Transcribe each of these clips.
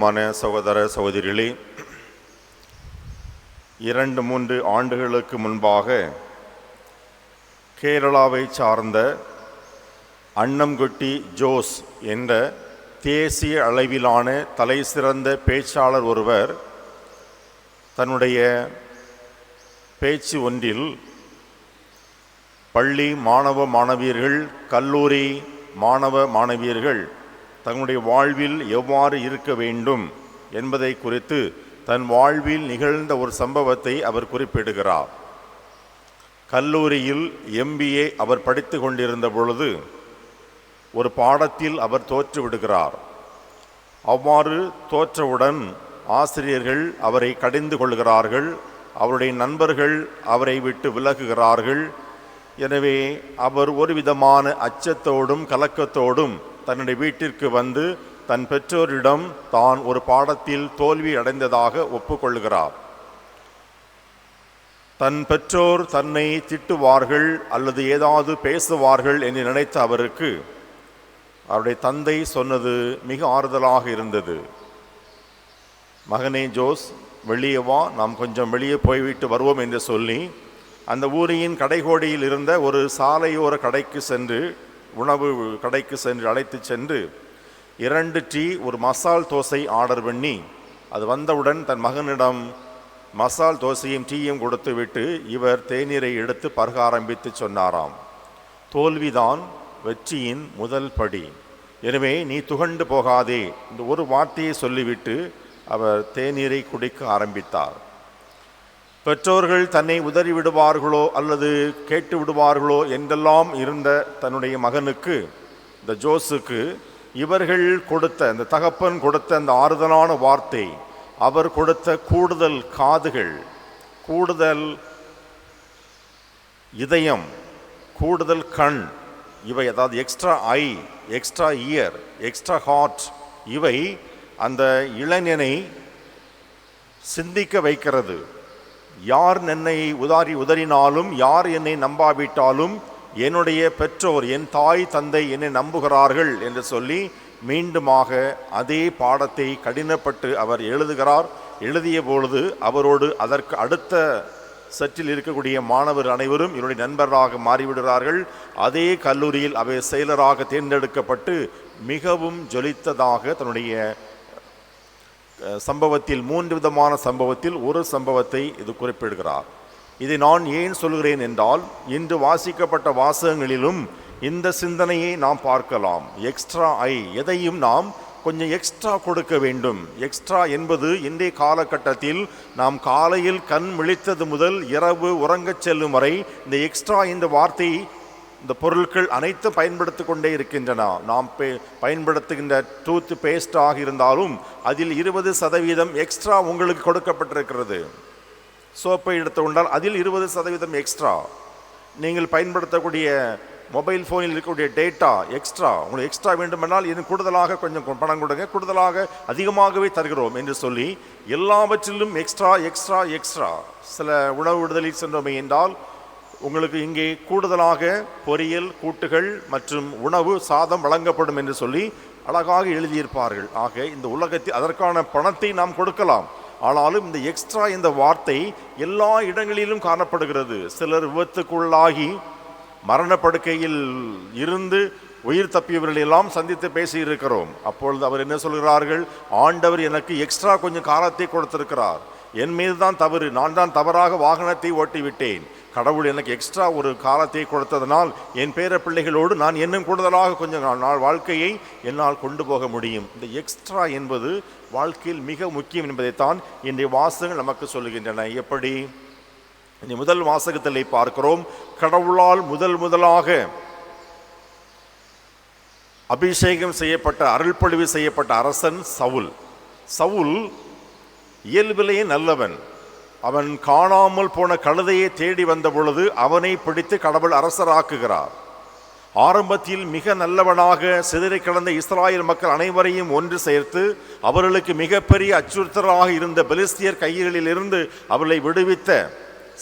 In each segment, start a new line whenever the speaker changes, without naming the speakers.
மான சகோதர சகோதரிகளே இரண்டு மூன்று ஆண்டுகளுக்கு முன்பாக கேரளாவை சார்ந்த அன்னம்குட்டி ஜோஸ் என்ற தேசிய அளவிலான தலைசிறந்த பேச்சாளர் ஒருவர் தன்னுடைய பேச்சு ஒன்றில் பள்ளி மாணவ மாணவியர்கள் கல்லூரி மாணவ மாணவியர்கள் தங்களுடைய வாழ்வில் எவ்வாறு இருக்க வேண்டும் என்பதை குறித்து தன் வாழ்வில் நிகழ்ந்த ஒரு சம்பவத்தை அவர் குறிப்பிடுகிறார். கல்லூரியில் எம்பிஏ அவர் படித்து கொண்டிருந்த பொழுது ஒரு பாடத்தில் அவர் தோற்றுவிடுகிறார் அவ்வாறு தோற்றவுடன் ஆசிரியர்கள் அவரை கடிந்து கொள்கிறார்கள். அவருடைய நண்பர்கள் அவரை விட்டு விலகுகிறார்கள். எனவே அவர் ஒரு விதமான அச்சத்தோடும் கலக்கத்தோடும் தன்னுடைய வீட்டிற்கு வந்து தன் பெற்றோரிடம் தான் ஒரு பாடத்தில் தோல்வி அடைந்ததாக ஒப்புக்கொள்கிறார் தன் பெற்றோர் தன்னை திட்டுவார்கள் அல்லது ஏதாவது பேசுவார்கள் என்று நினைத்த அவருக்கு அவருடைய தந்தை சொன்னது மிக ஆறுதலாக இருந்தது. மகனே ஜோஸ் வெளியே வா நாம் கொஞ்சம் வெளியே போய்விட்டு வருவோம் என்று சொல்லி அந்த ஊரியின் கடைகோடியில் இருந்த ஒரு சாலையோர கடைக்கு சென்று உணவு கடைக்கு சென்று அழைத்து சென்று இரண்டு டீ ஒரு மசால் தோசை ஆர்டர் பண்ணி அது வந்தவுடன் தன் மகனிடம் மசால் தோசையும் டீயும் கொடுத்துவிட்டு இவர் தேநீரை எடுத்து பருக ஆரம்பித்து சொன்னாராம். தோல்விதான் வெற்றியின் முதல் படி. எனவே நீ துகண்டு போகாதே இந்த ஒரு வார்த்தையை சொல்லிவிட்டு அவர் தேநீரை குடிக்க ஆரம்பித்தார். பெற்றோர்கள் தன்னை உதறி விடுவார்களோ அல்லது கேட்டு விடுவார்களோ என்றெல்லாம் இருந்த தன்னுடைய மகனுக்கு இந்த ஜோஸுக்கு இவர்கள் கொடுத்த இந்த தகப்பன் கொடுத்த அந்த ஆறுதலான வார்த்தை அவர் கொடுத்த கூடுதல் காதுகள் கூடுதல் இதயம் கூடுதல் கண் இவை அதாவது extra eye extra ear extra heart இவை அந்த இளைஞனை சிந்திக்க வைக்கிறது. யார் என்னை உதாரி உதறினாலும் யார் என்னை நம்பாவிட்டாலும் என்னுடைய பெற்றோர் என் தாய் தந்தை என்னை நம்புகிறார்கள் என்று சொல்லி மீண்டுமாக அதே பாடத்தை கடினப்பட்டு அவர் எழுதுகிறார். எழுதிய பொழுது அவரோடு அதற்கு அடுத்த செட்டில் இருக்கக்கூடிய மாணவர் அனைவரும் இவருடைய நண்பராக மாறிவிடுகிறார்கள். அதே கல்லூரியில் அவை செயலராக தேர்ந்தெடுக்கப்பட்டு மிகவும் ஜொலித்ததாக தன்னுடைய சம்பவத்தில் மூன்று விதமான சம்பவத்தில் ஒரு சம்பவத்தை இது குறிப்பிடுகிறார். இதை நான் ஏன் சொல்கிறேன் என்றால் இன்று வாசிக்கப்பட்ட வாசகங்களிலும் இந்த சிந்தனையை நாம் பார்க்கலாம். எக்ஸ்ட்ரா ஐ எதையும் நாம் கொஞ்சம் எக்ஸ்ட்ரா கொடுக்க வேண்டும். எக்ஸ்ட்ரா என்பது இன்றைய காலகட்டத்தில் நாம் காலையில் கண் விழித்தது முதல் இரவு உறங்கச் செல்லும் வரை இந்த எக்ஸ்ட்ரா இந்த வார்த்தை இந்த பொருட்கள் அனைத்தும் பயன்படுத்தி கொண்டே இருக்கின்றன. நாம் பே- பயன்படுத்துகின்ற டூத் பேஸ்டாக இருந்தாலும் அதில் இருபது சதவீதம் எக்ஸ்ட்ரா உங்களுக்கு கொடுக்கப்பட்டிருக்கிறது. சோப்பை எடுத்துக்கொண்டால் அதில் இருபது சதவீதம் எக்ஸ்ட்ரா. நீங்கள் பயன்படுத்தக்கூடிய மொபைல் ஃபோனில் இருக்கக்கூடிய டேட்டா எக்ஸ்ட்ரா உங்களுக்கு எக்ஸ்ட்ரா வேண்டுமென்றால் இன்னும் கூடுதலாக கொஞ்சம் பணம் கொடுங்க. கூடுதலாக அதிகமாகவே தருகிறோம் என்று சொல்லி எல்லாவற்றிலும் எக்ஸ்ட்ரா எக்ஸ்ட்ரா எக்ஸ்ட்ரா சில உணவு விடுதலில் சென்றோமே என்றால் உங்களுக்கு இங்கே கூடுதலாக பொரியல் கூட்டுகள் மற்றும் உணவு சாதம் வழங்கப்படும் என்று சொல்லி அழகாக எழுதியிருப்பார்கள். ஆக இந்த உலகத்தில் அதற்கான பணத்தை நாம் கொடுக்கலாம். ஆனாலும் இந்த எக்ஸ்ட்ரா இந்த வார்த்தை எல்லா இடங்களிலும் காணப்படுகிறது. சிலர் விபத்துக்குள்ளாகி மரணப்படுக்கையில் இருந்து உயிர் தப்பியவர்கள் எல்லாம் சந்தித்து பேசியிருக்கிறோம். அப்பொழுது அவர் என்ன சொல்கிறார்கள்? ஆண்டவர் எனக்கு எக்ஸ்ட்ரா கொஞ்சம் காலத்தை கொடுத்திருக்கிறார். என் மீது தான் தவறு. நான் தான் தவறாக வாகனத்தை ஓட்டி விட்டேன் கடவுள் எனக்கு எக்ஸ்ட்ரா ஒரு காலத்தை கொடுத்ததனால் என் பேர பிள்ளைகளோடு நான் இன்னும் கூடுதலாக கொஞ்சம் நாள் வாழ்க்கையை என்னால் கொண்டு போக முடியும். இந்த எக்ஸ்ட்ரா என்பது வாழ்க்கையில் மிக முக்கியம் என்பதைத்தான் இன்றைய வாசகங்கள் நமக்கு சொல்லுகின்றன. எப்படி? இந்த முதல் வாசகத்தில் பார்க்கிறோம். கடவுளால் முதல் முதலாக அபிஷேகம் செய்யப்பட்ட அருள்பொழிவு செய்யப்பட்ட அரசன் சவுல். சவுல் இயல்பிலேயே நல்லவன். அவன் காணாமல் போன கழுதையை தேடி வந்த பொழுது அவனை பிடித்து கடவுள் அரசராக்குகிறார். ஆரம்பத்தில் மிக நல்லவனாக சிதறி கிடந்த இஸ்ராயல் மக்கள் அனைவரையும் ஒன்று சேர்த்து அவர்களுக்கு மிகப்பெரிய அச்சுறுத்தலாக இருந்த பெலிஸ்தியர் கைகளிலிருந்து அவர்களை விடுவித்த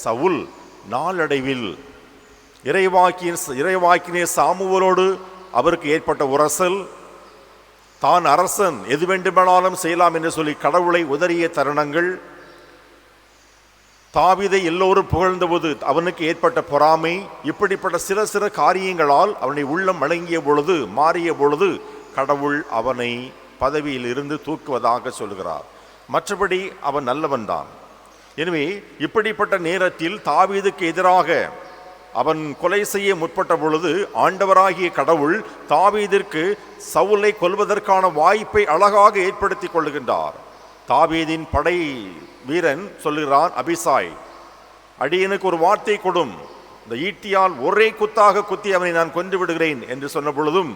சவுல் நாளடைவில் இறைவாக்கின் இறைவாக்கினே சாமுவலோடு அவருக்கு ஏற்பட்ட உரசல் தான் அரசன் எது வேண்டுமானாலும் செய்யலாம் என்று சொல்லி கடவுளை உதறிய தருணங்கள் தாவீதை எல்லோரும் புகழ்ந்தபோது அவனுக்கு ஏற்பட்ட பொறாமை இப்படிப்பட்ட சில சில காரியங்களால் அவனை உள்ளம் வழங்கிய பொழுது மாறிய பொழுது கடவுள் அவனை பதவியில் இருந்து தூக்குவதாக சொல்கிறார். மற்றபடி அவன் நல்லவன்தான். எனவே இப்படிப்பட்ட நேரத்தில் தாவீதுக்கு எதிராக அவன் கொலை செய்ய முற்பட்ட பொழுது ஆண்டவராகிய கடவுள் தாவீதிற்கு சவுலை கொல்வதற்கான வாய்ப்பை அழகாக ஏற்படுத்தி கொள்ளுகின்றார் தாவீதின் படை வீரன் சொல்லுகிறான் அபிசாய் அடியனுக்கு ஒரு வார்த்தை கொடும். இந்த ஈட்டியால் ஒரே குத்தாக குத்தி அவனை நான் கொன்று விடுகிறேன் என்று சொன்ன பொழுதும்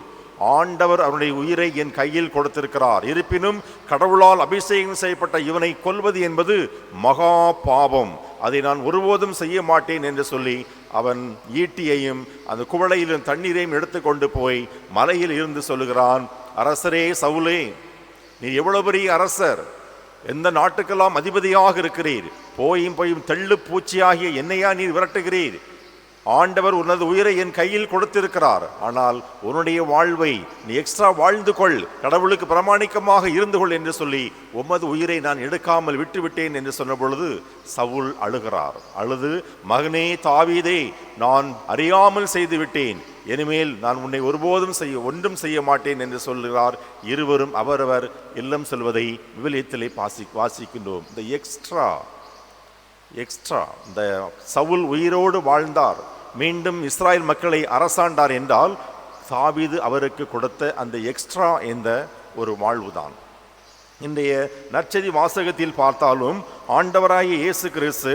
ஆண்டவர் அவனுடைய உயிரை என் கையில் கொடுத்திருக்கிறார். இருப்பினும் கடவுளால் அபிஷேகம் செய்யப்பட்ட இவனை கொல்வது என்பது மகா பாவம். அதை நான் ஒருபோதும் செய்ய மாட்டேன் என்று சொல்லி அவன் ஈட்டியையும் அந்த குவளையிலும் தண்ணீரையும் எடுத்துக்கொண்டு போய் மலையில் இருந்து சொல்லுகிறான் அரசரே சவுலே நீ எவ்வளவு பெரிய அரசர். எந்த நாட்டுக்கெல்லாம் அதிபதியாக இருக்கிறீர்? போயும் போயும் தெள்ளு பூச்சியாகிய என்னையா நீர் விரட்டுகிறீர். ஆண்டவர் உனது உயிரை என் கையில் கொடுத்திருக்கிறார். ஆனால் உன்னுடைய வாழ்வை நீ எக்ஸ்ட்ரா வாழ்ந்து கொள். கடவுளுக்கு பிரமாணிக்கமாக இருந்து கொள் என்று சொல்லி உமது உயிரை நான் எடுக்காமல் விட்டுவிட்டேன் என்று சொன்ன பொழுது சவுல் அழுகிறார். அழுது மகனே தாவீதே நான் அறியாமல் செய்து விட்டேன் இனிமேல் நான் உன்னை ஒருபோதும் செய்ய ஒன்றும் செய்ய மாட்டேன் என்று சொல்கிறார். இருவரும் அவரவர் இல்லம் செல்வதை விவிலியத்திலே பாசி வாசிக்கின்றோம். இந்த எக்ஸ்ட்ரா எக்ஸ்ட்ரா இந்த சவுல் உயிரோடு வாழ்ந்தார். மீண்டும் இஸ்ராயல் மக்களை அரசாண்டார் என்றால் தாவீது அவருக்கு கொடுத்த அந்த எக்ஸ்ட்ரா என்ற ஒரு வாழ்வுதான். இன்றைய நற்செய்தி வாசகத்தில் பார்த்தாலும் ஆண்டவராகிய இயேசு கிறிஸ்து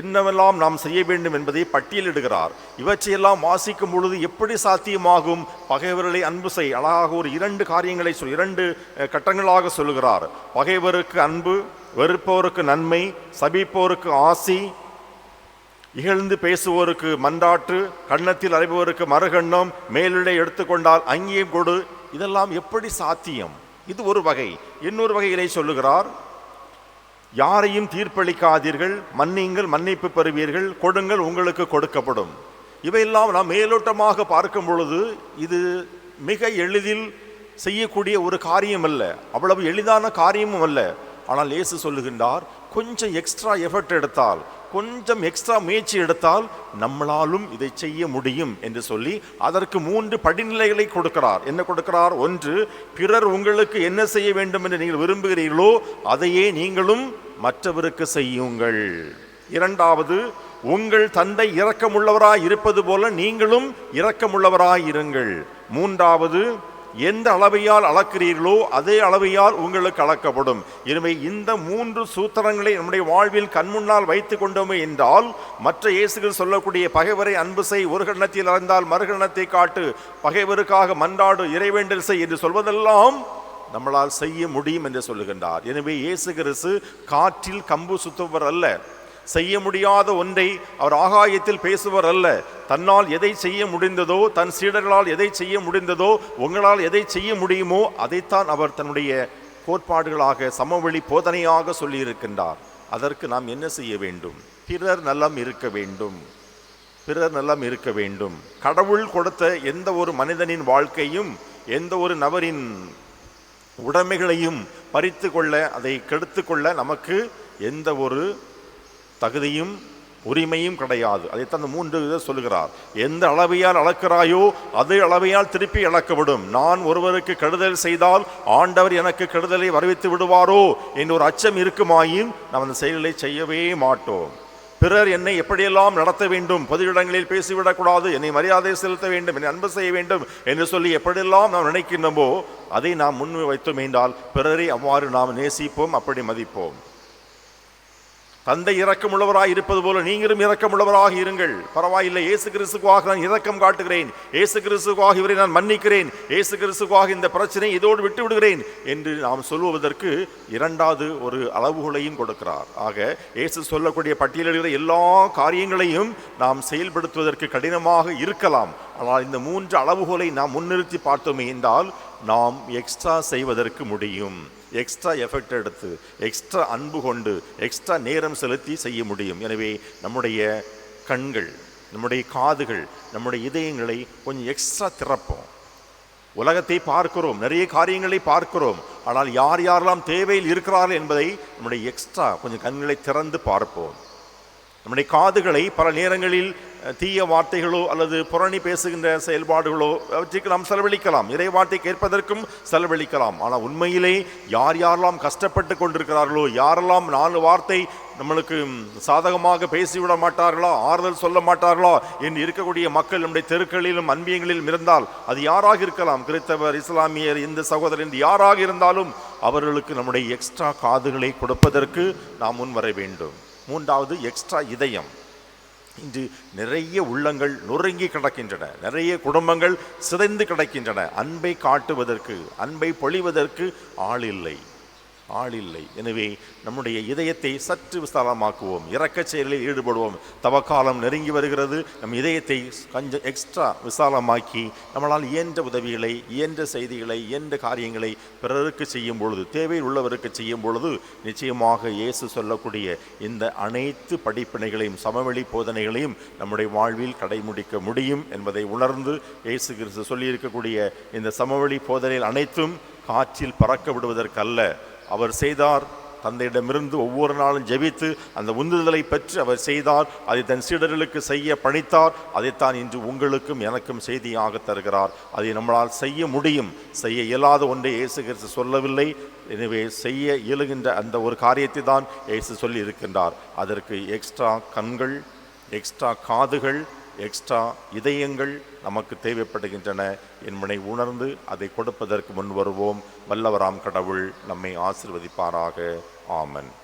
என்னவெல்லாம் நாம் செய்ய வேண்டும் என்பதை பட்டியலிடுகிறார் இவற்றையெல்லாம் வாசிக்கும் பொழுது எப்படி சாத்தியமாகும்? பகைவர்களை அன்பு செய் அழகாக ஒரு இரண்டு காரியங்களை சொல் இரண்டு கட்டங்களாக சொல்லுகிறார். பகைவருக்கு அன்பு வெறுப்போருக்கு நன்மை சபிப்போருக்கு ஆசி இகழ்ந்து பேசுவோருக்கு மன்றாற்று கன்னத்தில் அறைபவருக்கு மறுகண்ணம் மேலிடை எடுத்துக்கொண்டால் அங்கேயும் கொடு. இதெல்லாம் எப்படி சாத்தியம்? இது ஒரு வகை. இன்னொரு வகையிலே சொல்லுகிறார் யாரையும் தீர்ப்பளிக்காதீர்கள் மன்னிங்கள் மன்னிப்பு பெறுவீர்கள் கொடுங்கள் உங்களுக்கு கொடுக்கப்படும். இவையெல்லாம் நாம் மேலோட்டமாக பார்க்கும் பொழுது இது மிக எளிதில் செய்யக்கூடிய ஒரு காரியம் அல்ல அவ்வளவு எளிதான காரியமும் அல்ல. ஆனால் இயேசு சொல்லுகின்றார் கொஞ்சம் எக்ஸ்ட்ரா எஃபர்ட் எடுத்தால் கொஞ்சம் எக்ஸ்ட்ரா முயற்சி எடுத்தால் நம்மளாலும் இதை செய்ய முடியும் என்று சொல்லி அதற்கு மூன்று படிநிலைகளை கொடுக்கிறார். என்ன கொடுக்கிறார்? ஒன்று பிறர் உங்களுக்கு என்ன செய்ய வேண்டும் என்று நீங்கள் விரும்புகிறீர்களோ அதையே நீங்களும் மற்றவருக்கு செய்யுங்கள். இரண்டாவது உங்கள் தந்தை இரக்கமுள்ளவராய் இருப்பது போல நீங்களும் இரக்கமுள்ளவராய் இருங்கள். மூன்றாவது எந்த அளவையால் அளக்கிறீர்களோ அதே அளவையால் உங்களுக்கு அளக்கப்படும். எனவே இந்த மூன்று சூத்திரங்களை நம்முடைய வாழ்வில் கண்முன்னால் வைத்துக் கொண்டோமே என்றால் மற்ற இயேசுகள் சொல்லக்கூடிய பகைவரை அன்பு செய் ஒரு கண்ணத்தில் அறந்தால் மறுகணத்தை காட்டு பகைவருக்காக மன்றாடு இறைவேண்டல் செய் என்று சொல்வதெல்லாம் நம்மளால் செய்ய முடியும் என்று சொல்லுகின்றார். எனவே இயேசு கிறிஸ்து காற்றில் கம்பு சுத்துவர் அல்ல. செய்ய முடியாத ஒன்றை அவர் ஆகாயத்தில் பேசுவர் அல்ல. தன்னால் எதை செய்ய முடிந்ததோ தன் சீடர்களால் எதை செய்ய முடிந்ததோ உங்களால் எதை செய்ய முடியுமோ அதைத்தான் அவர் தன்னுடைய கோட்பாடுகளாக சமவெளி போதனையாக சொல்லியிருக்கின்றார். அதற்கு நாம் என்ன செய்ய வேண்டும்? பிறர் நலம் இருக்க வேண்டும். பிறர் நலம் இருக்க வேண்டும். கடவுள் கொடுத்த எந்த ஒரு மனிதனின் வாழ்க்கையும் எந்த ஒரு நபரின் உடைமைகளையும் பறித்து கொள்ள அதை கெடுத்து கொள்ள நமக்கு எந்த ஒரு தகுதியும் உரிமையும் கிடையாது. அதைத்தான் அந்த மூன்று இதை சொல்லுகிறார். எந்த அளவையால் அளக்கிறாயோ அதே அளவையால் திருப்பி அளக்கப்படும் நான் ஒருவருக்கு கெடுதல் செய்தால் ஆண்டவர் எனக்கு கெடுதலை வரவித்து விடுவாரோ என்ற ஒரு அச்சம் இருக்குமாயின் நாம் அந்த செயல்களை செய்யவே மாட்டோம். பிறர் என்னை எப்படியெல்லாம் நடத்த வேண்டும்? பொது இடங்களில் பேசிவிடக்கூடாது. என்னை மரியாதை செலுத்த வேண்டும். என்னை அன்பு செய்ய வேண்டும் என்று சொல்லி எப்படியெல்லாம் நாம் நினைக்கின்றோமோ அதை நாம் முன் வைத்தோம் என்றால் பிறரை அவ்வாறு நாம் நேசிப்போம் அப்படி மதிப்போம். தந்தை இரக்கமுள்ளவராக இருப்பது போல நீங்களும் இரக்கமுள்ளவராக இருங்கள். பரவாயில்லை இயேசு கிறிஸ்துவாக நான் இரக்கம் காட்டுகிறேன். இயேசு கிறிஸ்துவாக இவரை நான் மன்னிக்கிறேன். இயேசு கிறிஸ்துவாக இந்த பிரச்சனை இதோடு விட்டு விடுகிறேன் என்று நாம் சொல்லுவதற்கு இரண்டாவது ஒரு அளவுகளையும் கொடுக்கிறார். ஆக இயேசு சொல்லக்கூடிய பட்டியலிடுகிற எல்லா காரியங்களையும் நாம் செயல்படுத்துவதற்கு கடினமாக இருக்கலாம். ஆனால் இந்த மூன்று அளவுகோலை நாம் முன்னிறுத்தி பார்த்தோமே என்றால் நாம் எக்ஸ்ட்ரா செய்வதற்கு முடியும். எக்ஸ்ட்ரா எஃபெக்ட் எடுத்து எக்ஸ்ட்ரா அன்பு கொண்டு எக்ஸ்ட்ரா நேரம் செலுத்தி செய்ய முடியும். எனவே நம்முடைய கண்கள் நம்முடைய காதுகள் நம்முடைய இதயங்களை கொஞ்சம் எக்ஸ்ட்ரா திறப்போம். உலகத்தை பார்க்கிறோம் நிறைய காரியங்களை பார்க்கிறோம். ஆனால் யார் யாரெல்லாம் தேவையில் இருக்கிறார்கள் என்பதை நம்முடைய எக்ஸ்ட்ரா கொஞ்சம் கண்களை திறந்து பார்ப்போம். நம்முடைய காதுகளை பல நேரங்களில் தீய வார்த்தைகளோ அல்லது புரணி பேசுகின்ற செயல்பாடுகளோ அவற்றுக்கு நாம் செலவழிக்கலாம். இறை வார்த்தை கேட்பதற்கும் செலவழிக்கலாம். ஆனால் உண்மையிலே யார் யாரெல்லாம் கஷ்டப்பட்டு கொண்டிருக்கிறார்களோ யாரெல்லாம் நாலு வார்த்தை நம்மளுக்கு சாதகமாக பேசிவிட மாட்டார்களா ஆறுதல் சொல்ல மாட்டார்களா என்று இருக்கக்கூடிய மக்கள் நம்முடைய தெருக்களிலும் அன்பியங்களிலும் இருந்தால் அது யாராக இருக்கலாம்? கிறித்தவர் இஸ்லாமியர் இந்த சகோதரர் என்று யாராக இருந்தாலும் அவர்களுக்கு நம்முடைய எக்ஸ்ட்ரா காதுகளை கொடுப்பதற்கு நாம் முன்வர வேண்டும். மூன்றாவது எக்ஸ்ட்ரா இதயம். இன்று நிறைய உள்ளங்கள் நொறுங்கி கிடக்கின்றன. நிறைய குடும்பங்கள் சிதைந்து கிடக்கின்றன. அன்பை காட்டுவதற்கு அன்பை பொழிவதற்கு ஆள் இல்லை. ஆள் இல்லை எனவே நம்முடைய இதயத்தை சற்று விசாலமாக்குவோம் இறக்க செயலில் ஈடுபடுவோம். தவக்காலம் நெருங்கி வருகிறது. நம் இதயத்தை கொஞ்சம் எக்ஸ்ட்ரா விசாலமாக்கி நம்மளால் இயன்ற உதவிகளை இயன்ற செய்திகளை இயன்ற காரியங்களை பிறருக்கு செய்யும் பொழுது தேவையில் உள்ளவருக்கு செய்யும் பொழுது நிச்சயமாக இயேசு சொல்லக்கூடிய இந்த அனைத்து படிப்பினைகளையும் சமவெளி போதனைகளையும் நம்முடைய வாழ்வில் கடைமுடிக்க முடியும் என்பதை உணர்ந்து இயேசு கிறிஸ்து சொல்லியிருக்கக்கூடிய இந்த சமவெளி போதனைகள் அனைத்தும் காற்றில் பறக்க விடுவதற்கல்ல. அவர் செய்தார். தந்தையிடமிருந்து ஒவ்வொரு நாளும் ஜெபித்து அந்த உந்துதலை பெற்று அவர் செய்தார். அதை தன் சீடர்களுக்கு செய்ய பணித்தார். அதைத்தான் இன்று உங்களுக்கும் எனக்கும் செய்தியாக தருகிறார். அதை நம்மளால் செய்ய முடியும். செய்ய இயலாத ஒன்றை இயேசு கிறிஸ்து சொல்லவில்லை. எனவே செய்ய இயலுகின்ற அந்த ஒரு காரியத்தை தான் இயேசு சொல்லி இருக்கின்றார் அதற்கு எக்ஸ்ட்ரா கண்கள் எக்ஸ்ட்ரா காதுகள் எக்ஸ்ட்ரா இதயங்கள் நமக்கு தேவைப்படுகின்றன. என்பதை உணர்ந்து அதை கொடுப்பதற்கு முன் வருவோம். வல்லவராம் கடவுள் நம்மை ஆசிர்வதிப்பாராக. ஆமன்.